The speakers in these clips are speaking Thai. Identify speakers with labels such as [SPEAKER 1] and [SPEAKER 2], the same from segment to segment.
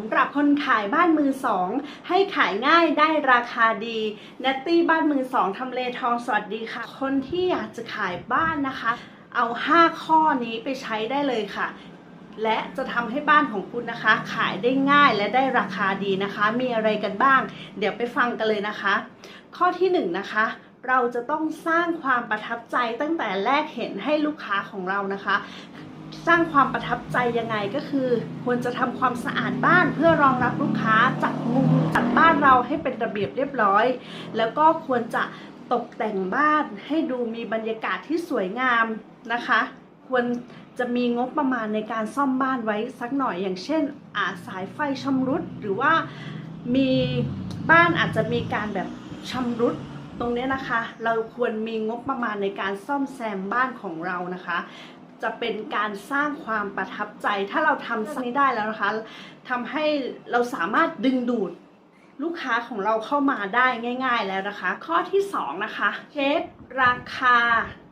[SPEAKER 1] ำหรับคนขายบ้านมือสอง ให้ขายง่ายได้ราคาดีเนตตี้บ้านมือสองทำเลทองสวัสดีค่ะ คนที่อยากจะขายบ้านนะคะ เอา 5 ข้อนี้ไปใช้ได้เลยค่ะ และจะทำให้บ้านของคุณนะคะ ขายได้ง่ายและได้ราคาดีนะคะ มีอะไรกันบ้าง เดี๋ยวไปฟังกันเลยนะคะ ข้อที่1นงนะคะเราจะต้องสร้างความประทับใจตั้งแต่แรกเห็นให้ลูกค้าของเรานะคะ สร้างความประทับใจยังไงก็คือ ควรจะทำความสะอาดบ้านเพื่อรองรับลูกค้าจัดมุมจัดบ้านเราให้เป็นระเบียบเรียบร้อย แล้วก็ควรจะตกแต่งบ้านให้ดูมีบรรยากาศที่สวยงามนะคะ ควรจะมีงบประมาณในการซ่อมบ้านไว้สักหน่อยอย่างเช่นอาสายไฟชำรุดหรือว่ามีบ้านอาจจะมีการแบบชำรุดตรงนี้นะคะ เราควรมีงบประมาณในการซ่อมแซมบ้านของเรานะคะ จะเป็นการสร้างความประทับใจ ถ้าเราทำสิ่งนี้ได้แล้วนะคะทำให้เราสามารถดึงดูดลูกค้าของเราเข้ามาได้ง่าย ๆ แล้วนะคะ ข้อที่ 2 นะคะเช็คราคา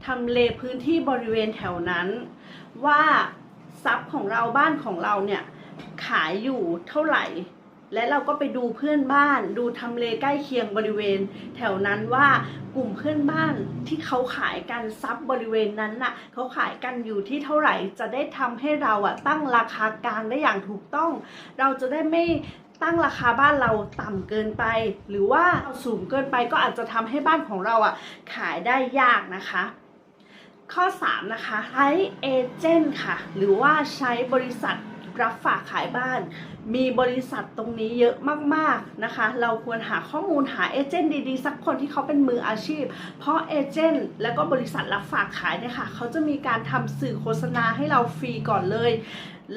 [SPEAKER 1] ทำเลพื้นที่บริเวณแถวนั้น ว่าทรัพย์ของเราบ้านของเราเนี่ยขายอยู่เท่าไหร่ และเราก็ไปดูเพื่อนบ้าน ดูทำเลใกล้เคียงบริเวณ แถวนั้นว่ากลุ่มเพื่อนบ้านที่เขาขายกันทรัพย์บริเวณนั้นน่ะเขาขายกันอยู่ที่เท่าไหร่จะได้ทำให้เราอะตั้งราคากลางได้อย่างถูกต้อง เราจะได้ไม่ตั้งราคาบ้านเราต่ำเกินไป หรือว่าสูงเกินไปก็อาจจะทำให้บ้านของเราอะขายได้ยากนะคะ ข้อ 3 นะคะใช้เอเจนต์ค่ะ หรือว่าใช้บริษัท รับฝากขายบ้าน มีบริษัทตรงนี้เยอะมากๆนะคะ เราควรหาข้อมูลหาเอเจนต์ดีๆ สักคนที่เขาเป็นมืออาชีพ เพราะเอเจนต์แล้วก็บริษัทรับฝากขายเนี่ยค่ะเขาจะมีการทำสื่อโฆษณาให้เราฟรีก่อนเลย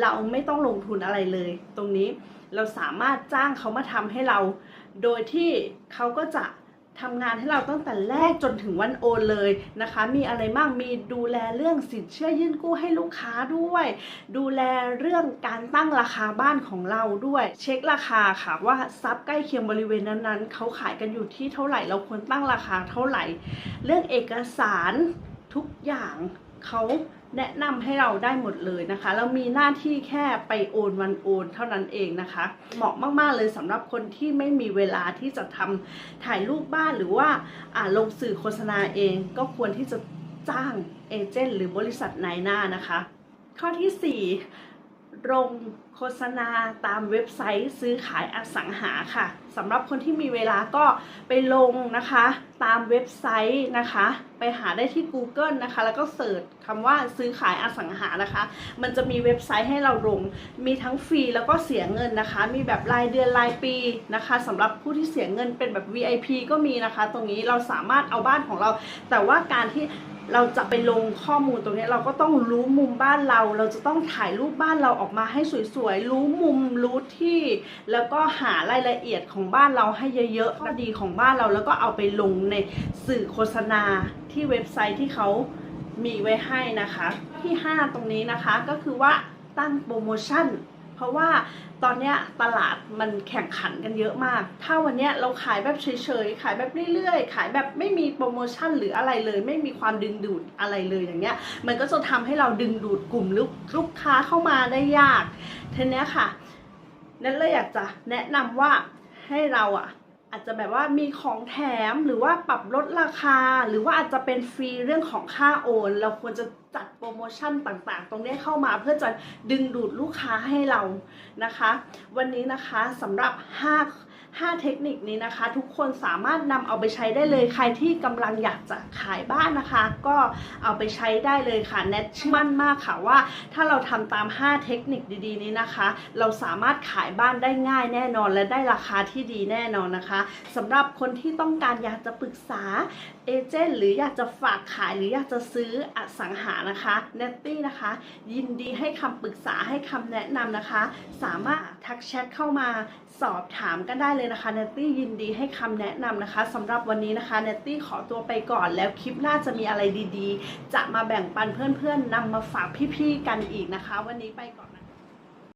[SPEAKER 1] เราไม่ต้องลงทุนอะไรเลย ตรงนี้เราสามารถจ้างเขามาทำให้เรา โดยที่เขาก็จะ ทำงานให้เราตั้งแต่แรกจนถึงวันโอนเลยนะคะ มีอะไรบ้างมีดูแลเรื่องสินเชื่อยื่นกู้ให้ลูกค้าด้วย ดูแลเรื่องการตั้งราคาบ้านของเราด้วย เช็คราคาค่ะว่าทรัพย์ใกล้เคียงบริเวณนั้นๆเขาขายกันอยู่ที่เท่าไหร่เราควรตั้งราคาเท่าไหร่ เรื่องเอกสารทุกอย่างเขา แนะนำให้เราได้หมดเลยนะคะ เรามีหน้าที่แค่ไปโอนวันโอนเท่านั้นเองนะคะ เหมาะมากๆเลยสำหรับคนที่ไม่มีเวลาที่จะทำถ่ายรูปบ้านหรือว่าอ่าลงสื่อโฆษณาเอง ก็ควรที่จะจ้างเอเจนต์หรือบริษัทนายหน้านะคะ ข้อที่4ลง โฆษณาตามเว็บไซต์ซื้อขายอสังหาค่ะสำหรับคนที่มีเวลาก็ไปลงนะคะ ตามเว็บไซต์นะคะ ไปหาได้ที่ Google นะคะ แล้วก็เสิร์ชคำว่าซื้อขายอสังหานะคะ มันจะมีเว็บไซต์ให้เราลง มีทั้งฟรีแล้วก็เสียเงินนะคะ มีแบบรายเดือนรายปีนะคะสำหรับผู้ที่เสียเงินเป็นแบบ VIP ก็มีนะคะ ตรงนี้เราสามารถเอาบ้านของเรา แต่ว่าการที่เราจะไปลงข้อมูลตรงนี้เราก็ต้องรู้มุมบ้านเรา เราจะต้องถ่ายรูปบ้านเราออกมาให้สวยยรู้มุมรู้ที่ แล้วก็หารายละเอียดของบ้านเราให้เยอะๆข้อดีของบ้านเราแล้วก็เอาไปลงในสื่อโฆษณาที่เว็บไซต์ที่เขามีไว้ให้นะคะ ที่ 5 ตรงนี้นะคะก็คือว่าตั้งโปรโมชั่น เพราะว่าตอนนี้ตลาดมันแข่งขันกันเยอะมาก ถ้าวันนี้เราขายแบบเฉยๆ ขายแบบเรื่อยๆ ขายแบบไม่มีโปรโมชั่นหรืออะไรเลย ไม่มีความดึงดูดอะไรเลยอย่างเงี้ย มันก็จะทำให้เราดึงดูดกลุ่มลูกลูกค้าเข้ามาได้ยากทีนี้ค่ะนั่นเลยอยากจะแนะนำว่าให้เราอะ อาจจะแบบว่ามีของแถมหรือว่าปรับลดราคา หรือว่าอาจจะเป็นฟรีเรื่องของค่าโอน เราควรจะจัดโปรโมชั่นต่างๆ ตรงนี้เข้ามาเพื่อจะดึงดูดลูกค้าให้เรานะคะ วันนี้นะคะสำหรับ 5 5 เทคนิคนี้นะคะ ทุกคนสามารถนำเอาไปใช้ได้เลยใครที่กำลังอยากจะขายบ้านนะคะ ก็เอาไปใช้ได้เลยค่ะแนทเชื่อมั่นมากค่ะว่า ถ้าเราทำตาม 5 เทคนิคดีๆ นี้นะคะ เราสามารถขายบ้านได้ง่ายแน่นอน และได้ราคาที่ดีแน่นอนนะคะสำหรับคนที่ต้องการอยากจะปรึกษาเอเจนต์หรืออยากจะฝากขายหรืออยากจะซื้ออสังหานะคะเนตตี้นะคะ ยินดีให้คำปรึกษาให้คำแนะนำนะคะ สามารถทักแชทเข้ามาสอบถามกันได้เลยนะคะเนตตี้ยินดีให้คำแนะนำนะคะสำหรับวันนี้นะคะเนตตี้ขอตัวไปก่อนแล้วคลิปหน้าจะมีอะไรดีๆ จะมาแบ่งปันเพื่อนๆนำมาฝากพี่ๆกันอีกนะคะ วันนี้ไปก่อนนะ